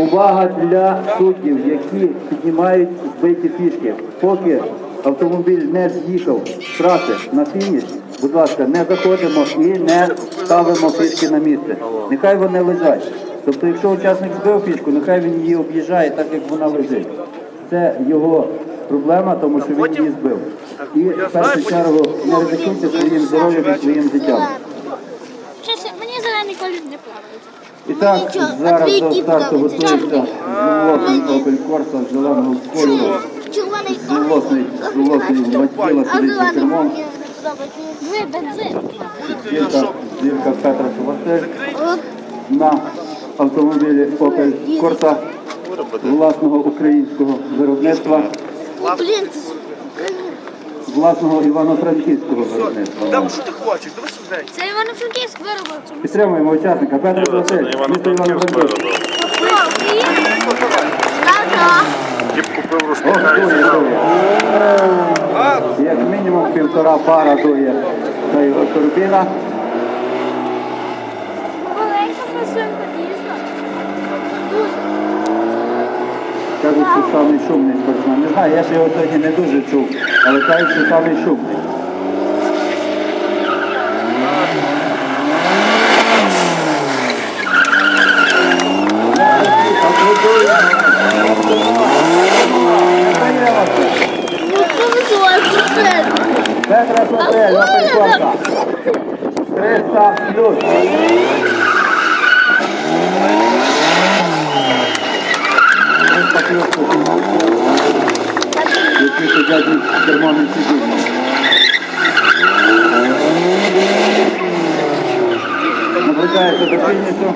Увага для суддів, які піднімають збиті фішки. Поки автомобіль не з'їхав з траси на фініш, будь ласка, не заходимо і не ставимо фішки на місце. Нехай вони лежать. Тобто, якщо учасник збив фішку, нехай він її об'їжджає так, як вона лежить. Це його проблема, тому що він її збив. І в першу чергу не ризикуйте своїм здоров'ям і своїм життям. Мені зелений колір не подобається. І так, зараз до старту готується зловосний Opel Corsa з зеленого кольору. Червоний Зловосний, зловосний Ватіла сидить за кермом. Зірка, зірка Петра Шубастель на автомобілі Opel Corsa власного українського виробництва, Блін, власного івано-франківського виробництва. Там що ти хочеш? Давай сюди. це Івано-Франківськ виробив. Підтримуємо учасника Петро Шубастель, місто Івано-Франківськ. Діп купив дує, дує. Як мінімум півтора пара дує та його турбіна. Кажуть, що самий шумний спортсмен. Не знаю, я ж його сьогодні не дуже чув, але кажуть, що самий шумний. Петра Шопель, Опель 300 плюс. закльовку, які сидять в керманним сидінні. Наближається до фінісу.